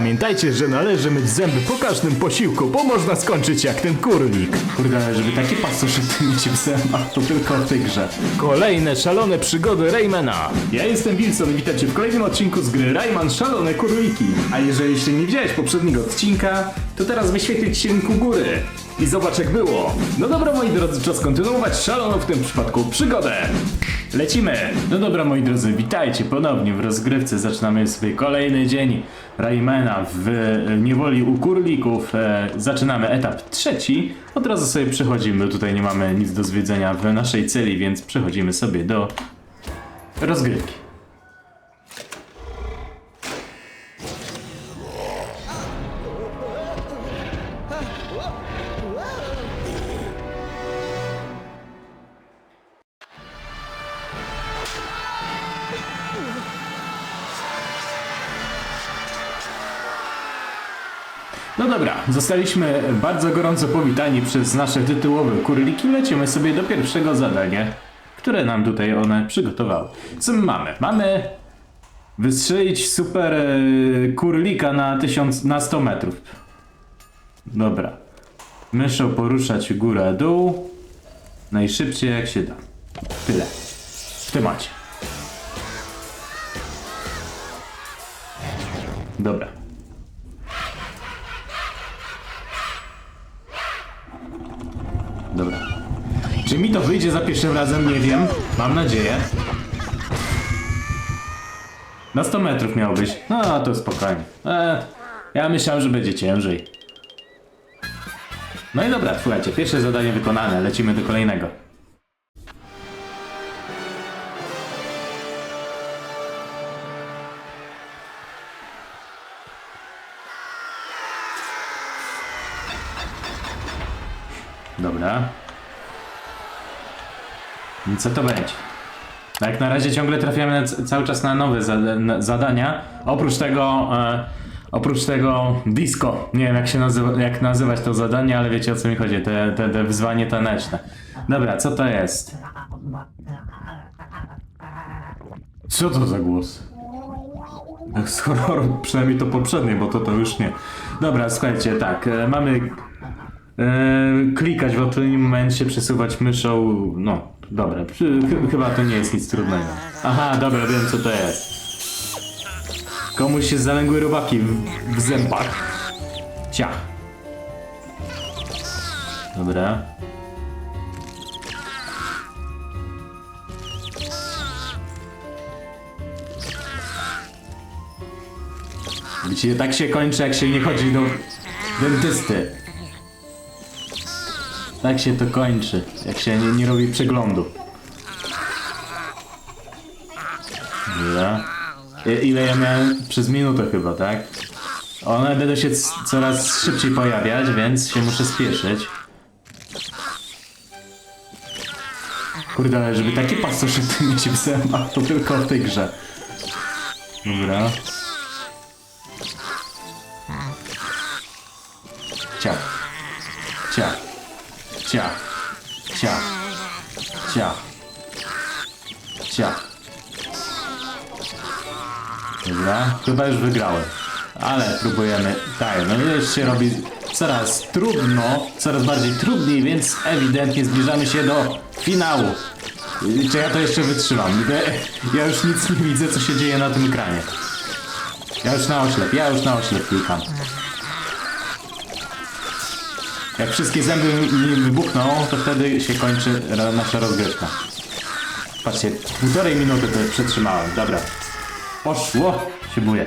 Pamiętajcie, że należy myć zęby po każdym posiłku, bo można skończyć jak ten kurnik. Kurde, żeby takie pasożyty mieć w zębach, to tylko w tej grze. Kolejne szalone przygody Raymana. Ja jestem Wilson i witam cię w kolejnym odcinku z gry Rayman Szalone Kurliki. A jeżeli jeszcze nie widziałeś poprzedniego odcinka, to teraz wyświetlić się link u góry. I zobacz jak było. No dobra moi drodzy, czas kontynuować szaloną w tym przypadku przygodę. Lecimy! No dobra moi drodzy, witajcie ponownie w rozgrywce. Zaczynamy sobie kolejny dzień Raymana w e, niewoli u kurlików. E, zaczynamy etap trzeci. Od razu sobie przechodzimy, tutaj nie mamy nic do zwiedzenia w naszej celi, więc przechodzimy sobie do rozgrywki. No dobra, zostaliśmy bardzo gorąco powitani przez nasze tytułowe kurliki. Lecimy sobie do pierwszego zadania, które nam tutaj one przygotowały. Co my mamy? Mamy wystrzelić super e, kurlika na, 1000, na 100 metrów. Dobra. Myszą poruszać górę, dół. Najszybciej jak się da. Tyle. W temacie. Dobra. Dobra. Czy mi to wyjdzie za pierwszym razem? Nie wiem. Mam nadzieję. Na 100 metrów miał być. No, to spokojnie. E, ja myślałem, że będzie ciężej. No i dobra, słuchajcie, pierwsze zadanie wykonane. Lecimy do kolejnego. Co to będzie? No Jak na razie ciągle trafiamy na, cały czas na nowe na, zadania. Oprócz tego, e, oprócz tego disco. Nie wiem jak się nazywa, jak nazywać to zadanie, ale wiecie o co mi chodzi. Te, te, te wyzwanie taneczne. Dobra, co to jest? Co to za głos? Z horroru, przynajmniej to poprzednie, bo to to już nie. Dobra, słuchajcie, tak, e, mamy e, klikać w odpowiednim momencie, przesuwać myszą, no, dobra, ch chyba to nie jest nic trudnego. Aha, dobra, wiem co to jest. Komuś się zalęgły robaki w, w zębach. Ciach. Dobra. Widzicie, tak się kończy, jak się nie chodzi do dentysty. Tak się to kończy, jak się nie, nie robi przeglądu. Dobra. I- Ile ja miałem? Przez minutę chyba, tak? One będą się coraz szybciej pojawiać, więc się muszę spieszyć. Kurde, ale żeby takie pasożyty mieć w zębach, to tylko w tej grze. Dobra. Ciach. Ciach. Ciach. Ciach. Ciach. Ciach. Dobra, chyba już wygrałem. Ale próbujemy. Tak, no już się robi coraz trudno, coraz bardziej trudniej, więc ewidentnie zbliżamy się do finału. Czy ja to jeszcze wytrzymam? Ja już nic nie widzę, co się dzieje na tym ekranie. Ja już na oślep, ja już na oślep klikam. Jak wszystkie zęby mi wybuchną, to wtedy się kończy nasza rozgrywka. Patrzcie, półtorej minuty to przetrzymałem. Dobra. Poszło się buje.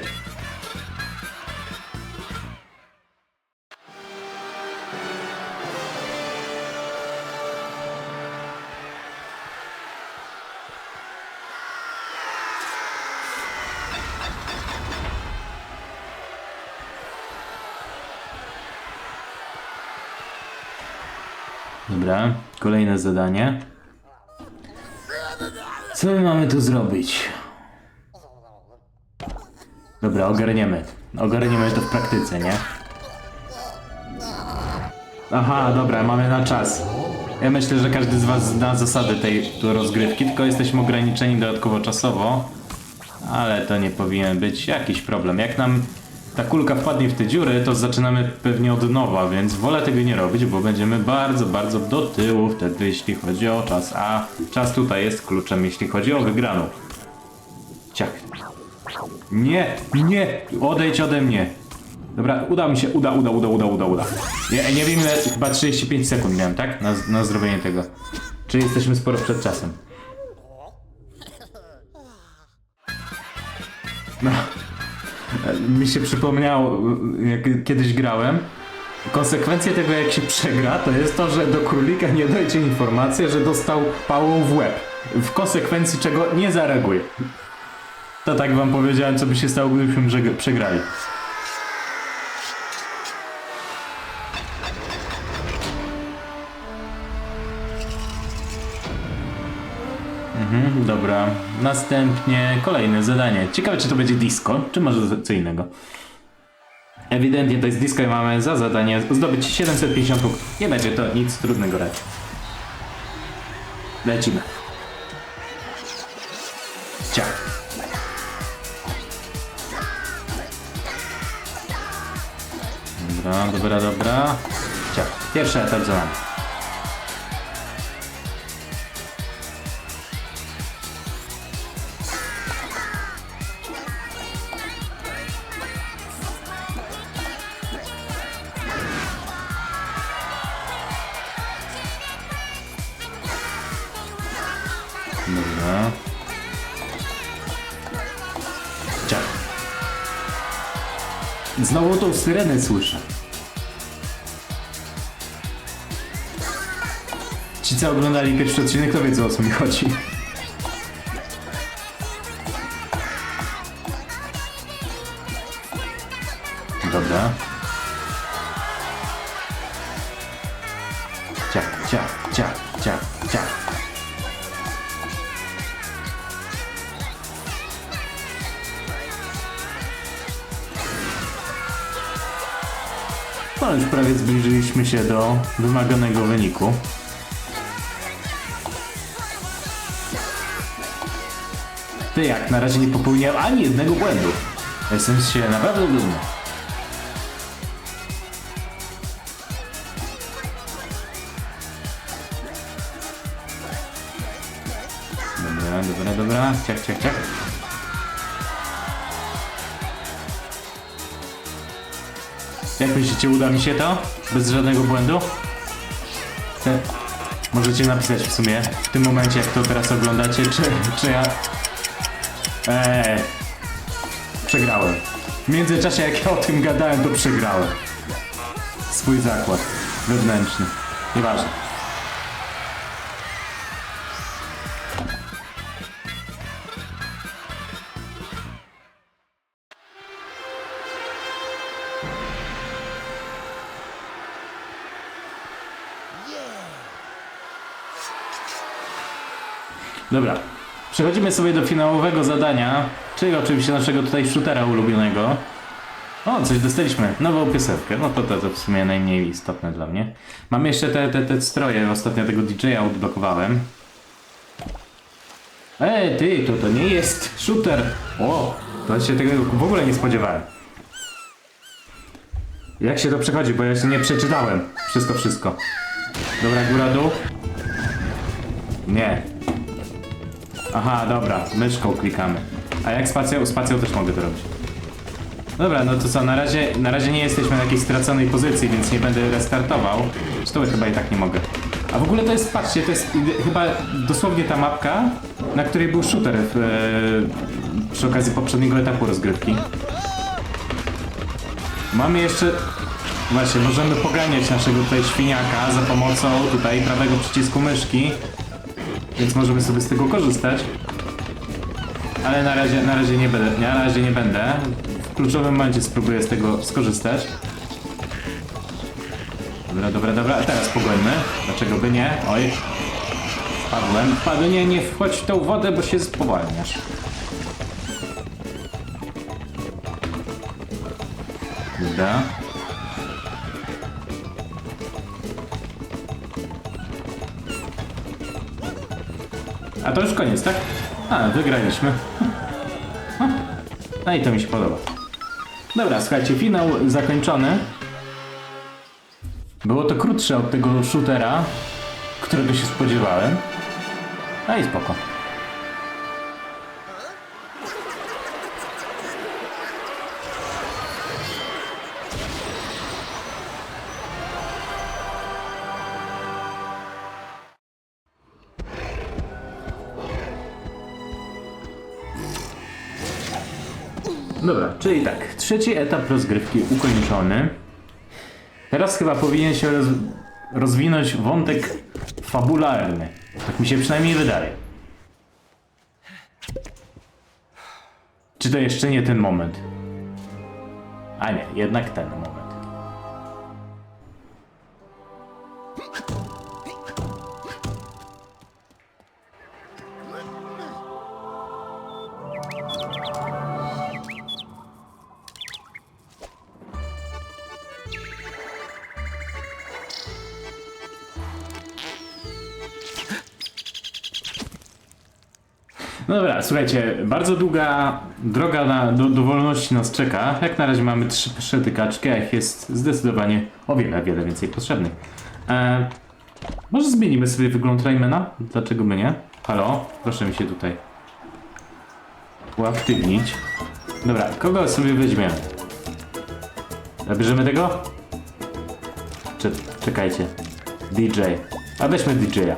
Dobra, kolejne zadanie. Co my mamy tu zrobić? Dobra, ogarniemy. Ogarniemy to w praktyce, nie? Aha, dobra, mamy na czas. Ja myślę, że każdy z was zna zasady tej tu rozgrywki, tylko jesteśmy ograniczeni dodatkowo czasowo. Ale to nie powinien być jakiś problem. Jak nam ta kulka wpadnie w te dziury, to zaczynamy pewnie od nowa, więc wolę tego nie robić, bo będziemy bardzo, bardzo do tyłu wtedy, jeśli chodzi o czas. A czas tutaj jest kluczem, jeśli chodzi o wygraną. Ciach. Nie, nie, odejdź ode mnie. Dobra, uda mi się, uda, uda, uda, uda, uda, uda. Ja nie wiem ile, chyba 35 sekund miałem, tak? Na, na zrobienie tego. Czyli jesteśmy sporo przed czasem. No. Mi się przypomniało, jak kiedyś grałem. Konsekwencje tego, jak się przegra, to jest to, że do królika nie dojdzie informacja, że dostał pałą w łeb. W konsekwencji czego nie zareaguje. To tak wam powiedziałem, co by się stało, gdybyśmy przegrali. Mhm, dobra. Następnie kolejne zadanie. Ciekawe, czy to będzie disco, czy może co innego. Ewidentnie to jest disco i mamy za zadanie zdobyć 750 punktów. Nie będzie to nic trudnego raczej. Lecimy. Ciach. Dobra, dobra, dobra. Ciach. Pierwszy etap za nami. Znowu tą syrenę słyszę. Ci co oglądali pierwszy odcinek to wiedzą o co mi chodzi. Do wymaganego wyniku. Ty jak, na razie nie popełniłem ani jednego błędu. Jestem z siebie naprawdę dumny. Dobra, dobra, dobra. Ciach, ciach, ciach. Jak myślicie, uda mi się to? Bez żadnego błędu? Te... Możecie napisać w sumie w tym momencie, jak to teraz oglądacie, czy, czy ja... Eee, przegrałem. W międzyczasie, jak ja o tym gadałem, to przegrałem. Swój zakład wewnętrzny. Nieważne. Dobra. Przechodzimy sobie do finałowego zadania, czyli oczywiście naszego tutaj shootera ulubionego. O, coś dostaliśmy. Nową piosenkę. No to to, to w sumie najmniej istotne dla mnie. Mam jeszcze te, te, te stroje. Ostatnio tego DJ-a odblokowałem. Ej, ty, to to nie jest shooter. O, to się tego w ogóle nie spodziewałem. Jak się to przechodzi, bo ja się nie przeczytałem. Wszystko, wszystko. Dobra, góra, dół. Nie, Aha, dobra, myszką klikamy. A jak spacją? Spacją też mogę to robić. Dobra, no to co, na razie, na razie nie jesteśmy na jakiejś straconej pozycji, więc nie będę restartował. Zresztą chyba i tak nie mogę. A w ogóle to jest, patrzcie, to jest chyba dosłownie ta mapka, na której był shooter w, e, przy okazji poprzedniego etapu rozgrywki. Mamy jeszcze... Właśnie, możemy poganiać naszego tutaj świniaka za pomocą tutaj prawego przycisku myszki. Więc możemy sobie z tego korzystać. Ale na razie, na razie nie będę, na razie nie będę. W kluczowym momencie spróbuję z tego skorzystać. Dobra, dobra, dobra. A teraz pogońmy. Dlaczego by nie? Oj. Wpadłem. Wpadłem. Nie, nie wchodź w tą wodę, bo się spowalniasz. Dobra. A to już koniec, tak? A, wygraliśmy. No i to mi się podoba. Dobra, słuchajcie, finał zakończony. Było to krótsze od tego shootera, którego się spodziewałem. No i spoko. Dobra, czyli tak, trzeci etap rozgrywki ukończony. Teraz chyba powinien się roz, rozwinąć wątek fabularny. Tak mi się przynajmniej wydaje. Czy to jeszcze nie ten moment? A nie, jednak ten moment. Słuchajcie, bardzo długa droga na, do, do wolności nas czeka. Jak na razie mamy trzy przetykaczki, a ich jest zdecydowanie o wiele, wiele więcej potrzebnych. E, może zmienimy sobie wygląd Raymana? Dlaczego by nie? Halo? Proszę mi się tutaj uaktywnić. Dobra, kogo sobie weźmiemy? Bierzemy tego? Czekajcie. DJ. A weźmy DJ-a.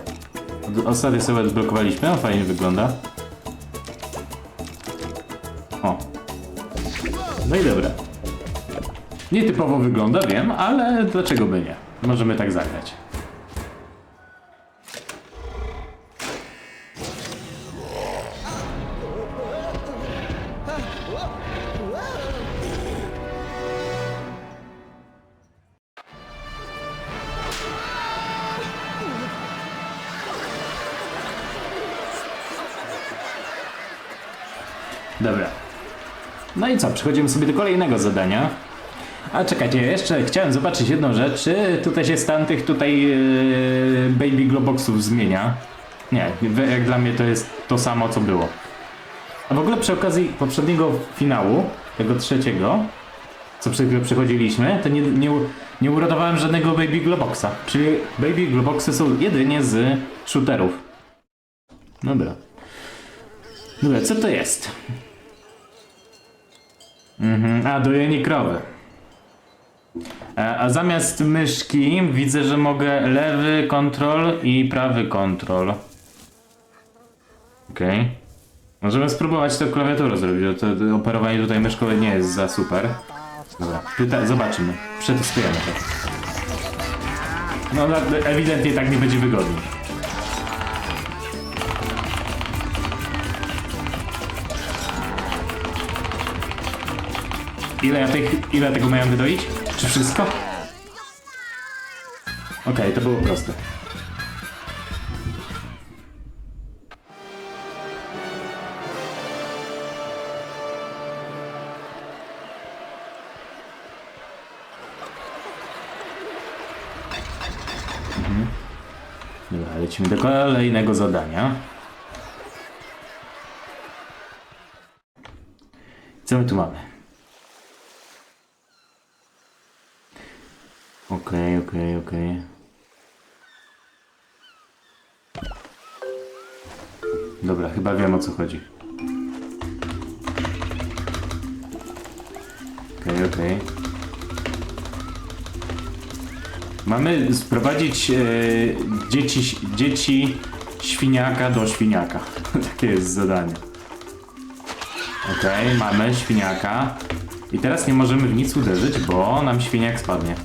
Ostatnio sobie odblokowaliśmy, on fajnie wygląda. No i dobra. Nietypowo wygląda, wiem, ale dlaczego by nie? Możemy tak zagrać. Dobra. No i co, przechodzimy sobie do kolejnego zadania. A czekajcie, jeszcze chciałem zobaczyć jedną rzecz. Czy tutaj się stan tych tutaj yy, Baby Globoxów zmienia? Nie, jak dla mnie to jest to samo co było. A w ogóle przy okazji poprzedniego finału, tego trzeciego, co przed chwilą przechodziliśmy, to nie, nie, nie uratowałem żadnego Baby Globoxa. Czyli Baby Globoxy są jedynie z shooterów. Dobra. Dobra, co to jest? Mhm, a dojenie krowy. E, A zamiast myszki widzę, że mogę lewy kontrol i prawy kontrol. Okej. Możemy spróbować to klawiaturę zrobić, bo to, to operowanie tutaj myszką nie jest za super. Dobra, pyta, zobaczymy. Przetestujemy to. No na- ewidentnie tak nie będzie wygodniej. Ile, ja tych, ile tego miałem wydoić? Czy wszystko? Okej, to było proste. Mhm. Lecimy do kolejnego zadania. Co my tu mamy? Okej, okej, okej. Dobra, chyba wiem o co chodzi. Okej, okej. Mamy sprowadzić e, dzieci, dzieci świniaka do świniaka. Takie jest zadanie. Okej, mamy świniaka. I teraz nie możemy w nic uderzyć, bo nam świniak spadnie.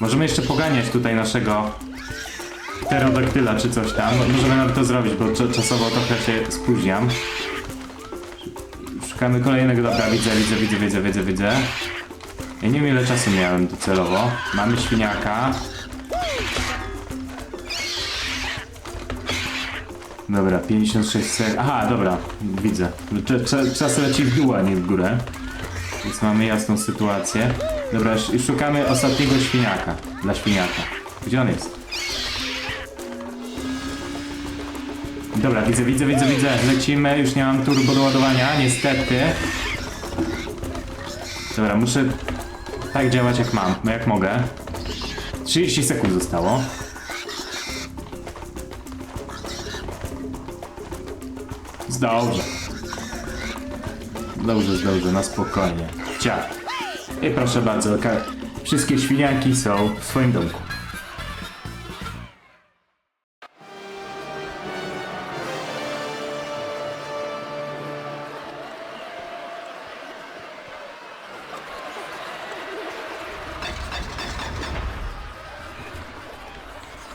Możemy jeszcze poganiać tutaj naszego pterodaktyla czy coś tam. Możemy nawet to zrobić, bo cza- czasowo trochę się spóźniam. Szukamy kolejnego, dobra, widzę, widzę, widzę, widzę, widzę, widzę. Ja nie wiem ile czasu miałem docelowo. Mamy świniaka. Dobra, 56 sekund. Aha, dobra, widzę. Cz- cz- czas leci w dół, a nie w górę. Więc mamy jasną sytuację. Dobra, i szukamy ostatniego świniaka. Dla świniaka. Gdzie on jest? Dobra, widzę, widzę, widzę, widzę. Lecimy, już nie mam turbo do ładowania, niestety. Dobra, muszę tak działać jak mam, no jak mogę. 30 sekund zostało. Zdążę. Dobrze, dobrze, na spokojnie. Ciach. I proszę bardzo, wszystkie świniaki są w swoim domku.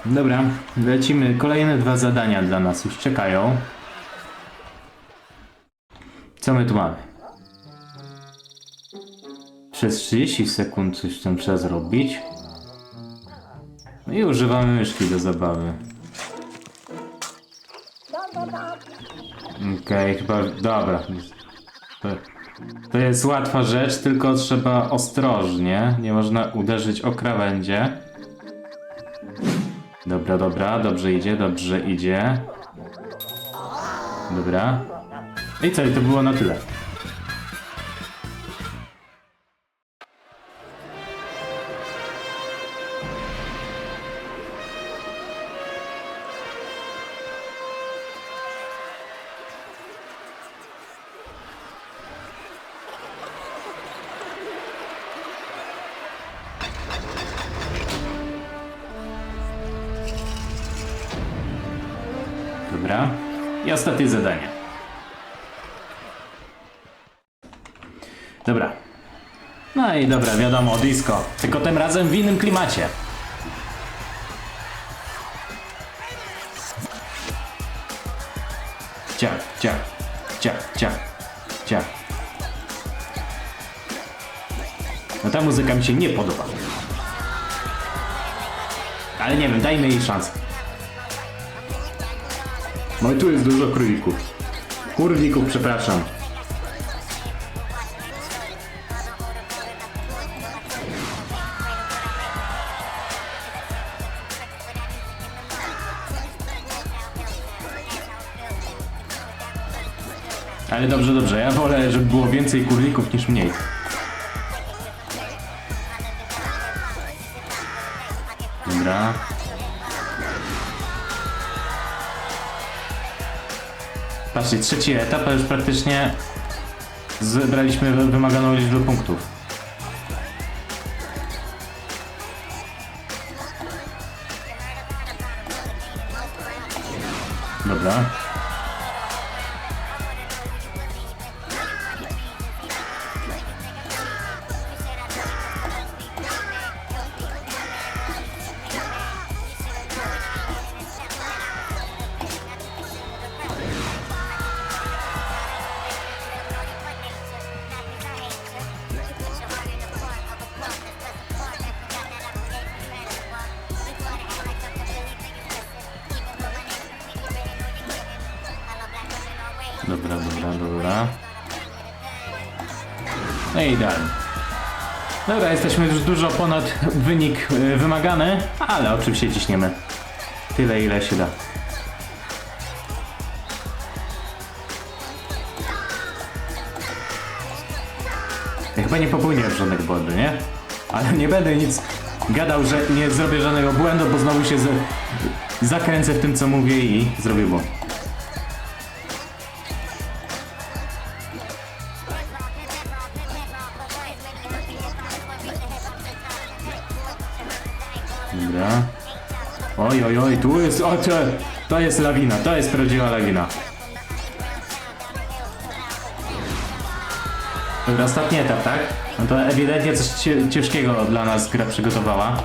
Dobra, lecimy. Kolejne dwa zadania dla nas już czekają. Co my tu mamy? Przez 30 sekund coś tam trzeba zrobić. No i używamy myszki do zabawy. Okej, chyba. Dobra. To, to jest łatwa rzecz, tylko trzeba ostrożnie. Nie można uderzyć o krawędzie. Dobra, dobra, dobrze idzie, dobrze idzie. Dobra. I co, i to było na tyle. Dobra. I ostatnie zadanie. Dobra. No i dobra, wiadomo, disco. Tylko tym razem w innym klimacie. Ciach, ciach, ciach, ciach, ciach. No ta muzyka mi się nie podoba. Ale nie wiem, dajmy jej szansę. No i tu jest dużo królików. Kurwików, przepraszam. Ale dobrze, dobrze. Ja wolę, żeby było więcej kurlików niż mniej. Dobra. Patrzcie, trzeci etap, a już praktycznie zebraliśmy wymaganą liczbę punktów. Dobra, Dobra, jesteśmy już dużo ponad wynik y, wymagany, ale oczywiście ciśniemy tyle, ile się da. Ja chyba nie popełniłem żadnego błędu, nie? Ale nie będę nic gadał, że nie zrobię żadnego błędu, bo znowu się z... zakręcę w tym, co mówię i zrobię błąd. Oj, oj, tu jest, o, to, jest lawina, to jest prawdziwa lawina. Dobra, ostatni etap, tak? No to ewidentnie coś ciężkiego dla nas gra przygotowała.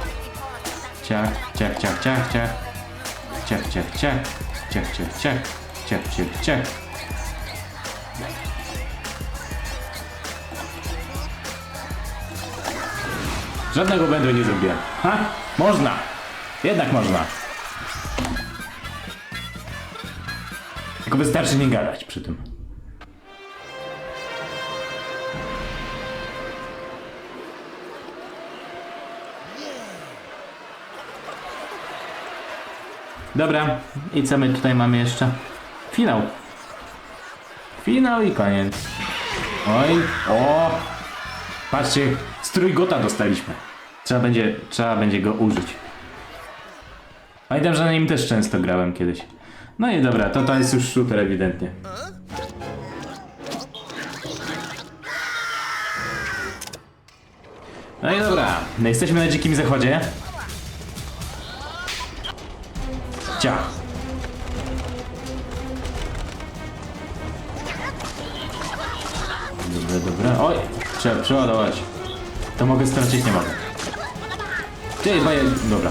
Ciach, ciach, ciach, ciach, ciach. Ciach, ciach, ciach. Ciach, ciach, ciach. Ciach, ciach, ciach. Żadnego błędu nie zrobiłem. Ha? Można! Jednak można. Tylko wystarczy nie gadać przy tym. Dobra, i co my tutaj mamy jeszcze? Finał. Finał i koniec. Oj, o! Patrzcie, strój gota dostaliśmy. Trzeba będzie, trzeba będzie go użyć. Pamiętam, że na nim też często grałem kiedyś. No i dobra, to to jest już shooter ewidentnie. No i dobra, no jesteśmy na dzikim zachodzie. Cia. Dobra, dobra. Oj, trzeba przeładować. To mogę stracić, nie mogę. Ty, bo ja... Dobra.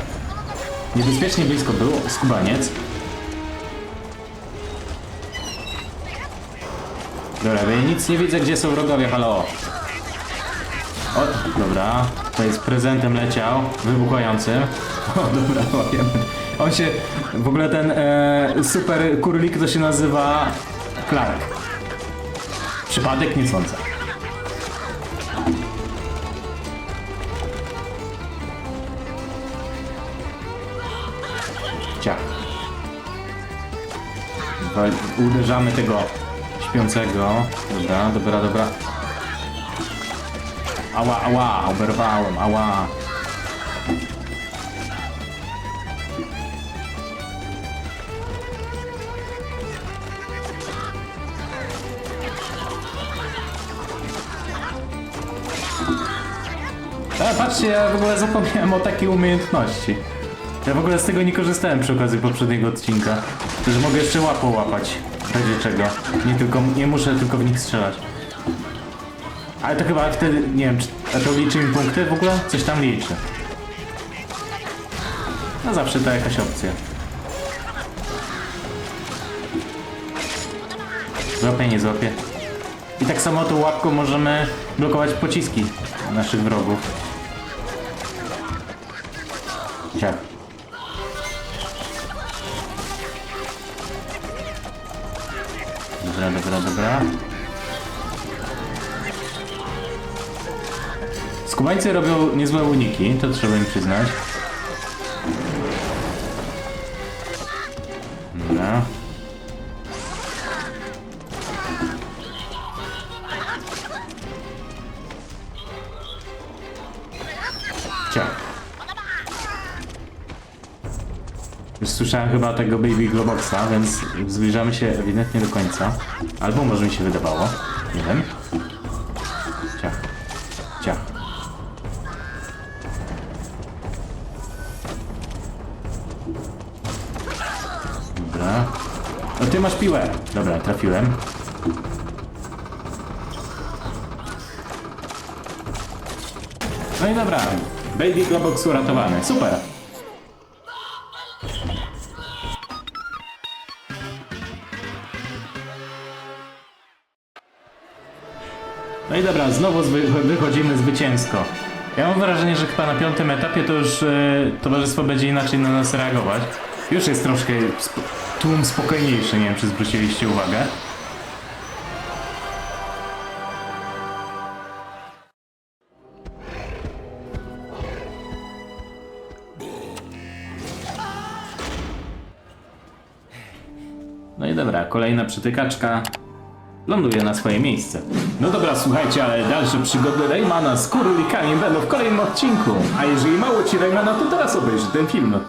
Niebezpiecznie blisko był skubaniec. Dobra, ja nic nie widzę, gdzie są wrogowie, halo. O, dobra. To jest prezentem leciał, wybuchającym. O, dobra, łapiemy. On się... W ogóle ten e, super kurlik to się nazywa... Clark. Przypadek? Nie sądzę. Ciach. Uderzamy tego śpiącego. Dobra, dobra, dobra. Ała, ała, oberwałem, ała. A, patrzcie, ja w ogóle zapomniałem o takiej umiejętności. Ja w ogóle z tego nie korzystałem przy okazji poprzedniego odcinka. Że mogę jeszcze łapą łapać. Będzie czego. Nie tylko, nie muszę tylko w nich strzelać. Ale to chyba wtedy, nie wiem, czy, a to liczy mi punkty w ogóle? Coś tam liczy. No zawsze to jakaś opcja. Złapie, nie złapie. I tak samo tą łapką możemy blokować pociski naszych wrogów. Ciach. Dobra, dobra, dobra. Skubańcy robią niezłe uniki, to trzeba im przyznać. Słyszałem chyba tego Baby Globoxa, więc zbliżamy się ewidentnie do końca. Albo może mi się wydawało. Nie wiem. Ciach. Ciach. Dobra. No ty masz piłę. Dobra, trafiłem. No i dobra. Baby Globox uratowany. Super. No i dobra, znowu wychodzimy zwycięsko. Ja mam wrażenie, że chyba na piątym etapie to już e, towarzystwo będzie inaczej na nas reagować. Już jest troszkę sp- tłum spokojniejszy, nie wiem czy zwróciliście uwagę. No i dobra, kolejna przytykaczka ląduje na swoje miejsce. No dobra, słuchajcie, ale dalsze przygody Raymana z kurlikami będą w kolejnym odcinku. A jeżeli mało ci Raymana, to teraz obejrzyj ten film.